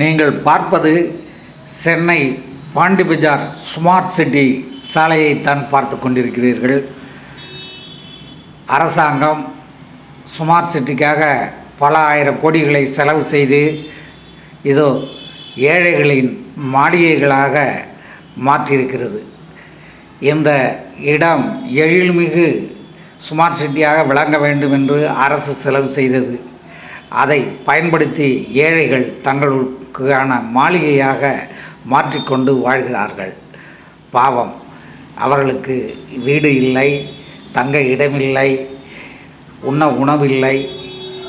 நீங்கள் பார்ப்பது Chennai Pondy Bazaar smart city சாலையைத்தான் பார்த்து கொண்டிருக்கிறீர்கள். அரசாங்கம் ஸ்மார்ட் சிட்டிக்காக பல ஆயிரம் கோடிகளை செலவு செய்து இதோ ஏழைகளின் மாளிகைகளாக மாற்றியிருக்கிறது. இந்த இடம் எழில்மிகு ஸ்மார்ட் சிட்டியாக விளங்க வேண்டும் என்று அரசு செலவு செய்தது. அதை பயன்படுத்தி ஏழைகள் தங்களுக்கான மாளிகையாக மாற்றிக்கொண்டு வாழ்கிறார்கள். பாவம். அவர்களுக்கு வீடு இல்லை தங்க இடமில்லை உண்ண உணவில்லை.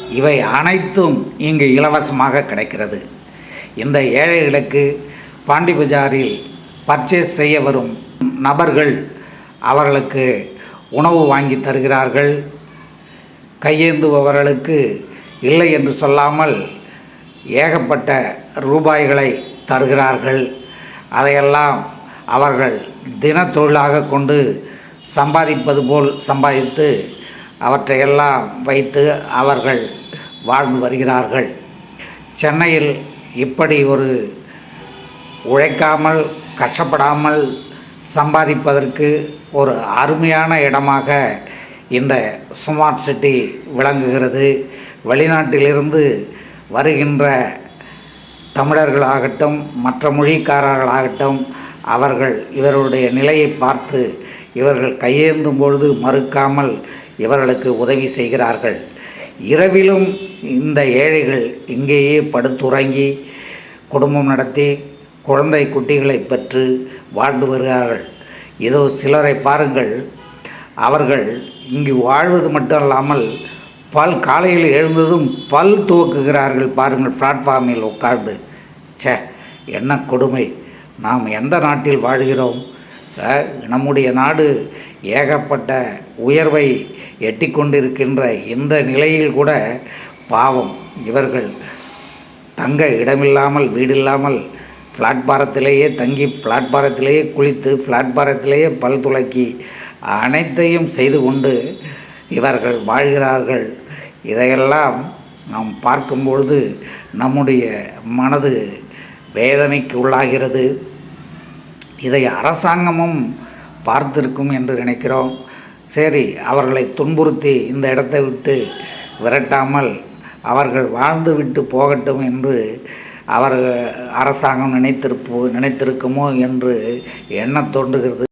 இவை அனைத்தும் இங்கு இலவசமாக கிடைக்கிறது. இந்த ஏழைகளுக்கு பாண்டி பஜாரில் பர்ச்சேஸ் செய்ய வரும் நபர்கள் அவர்களுக்கு உணவு வாங்கி தருகிறார்கள். கையேந்துபவர்களுக்கு இல்லை என்று சொல்லாமல் ஏகப்பட்ட ரூபாய்களை தருகிறார்கள். அதையெல்லாம் அவர்கள் தினத்தொழிலாக கொண்டு சம்பாதிப்பது போல் சம்பாதித்து அவற்றையெல்லாம் வைத்து அவர்கள் வாழ்ந்து வருகிறார்கள். சென்னையில் இப்படி ஒரு உழைக்காமல் கஷ்டப்படாமல் சம்பாதிப்பதற்கு ஒரு அருமையான இடமாக இந்த ஸ்மார்ட் சிட்டி விளங்குகிறது. வெளிநாட்டிலிருந்து வருகின்ற தமிழர்களாகட்டும் மற்ற மொழிக்காரர்களாகட்டும் அவர்கள் இவர்களுடைய நிலையை பார்த்து இவர்கள் கையேந்தும் பொழுது மறுக்காமல் இவர்களுக்கு உதவி செய்கிறார்கள். இரவிலும் இந்த ஏழைகள் இங்கேயே படுத்துறங்கி குடும்பம் நடத்தி குழந்தை குட்டிகளை பெற்று வாழ்ந்து வருகிறார்கள். இதோ சிலரை பாருங்கள். அவர்கள் இங்கு வாழ்வது மட்டும் இல்லாமல் பல் காலையில் எழுந்ததும் பல் துவக்குகிறார்கள் பாருங்கள் பிளாட்ஃபார்மில் உட்கார்ந்து. சே என்ன கொடுமை. நாம் எந்த நாட்டில் வாழ்கிறோம்? நம்முடைய நாடு ஏகப்பட்ட உயர்வை எட்டி கொண்டிருக்கின்ற இந்த நிலையில் கூட பாவம். இவர்கள் தங்க இடமில்லாமல் வீடில்லாமல் பிளாட்பாரத்திலேயே தங்கி பிளாட்பாரத்திலேயே குளித்து பிளாட்பாரத்திலேயே பல் துலக்கி அனைத்தையும் செய்து கொண்டு இவர்கள் வாழ்கிறார்கள். இதையெல்லாம் நாம் பார்க்கும்பொழுது நம்முடைய மனது வேதனைக்கு உள்ளாகிறது. இதை அரசாங்கமும் பார்த்திருக்கும் என்று நினைக்கிறோம். சரி அவர்களை துன்புறுத்தி இந்த இடத்தை விட்டு விரட்டாமல் அவர்கள் வாழ்ந்து விட்டு போகட்டும் என்று அவர் அரசாங்கம் நினைத்திருப்போ நினைத்திருக்குமோ என்று எண்ண தோன்றுகிறது.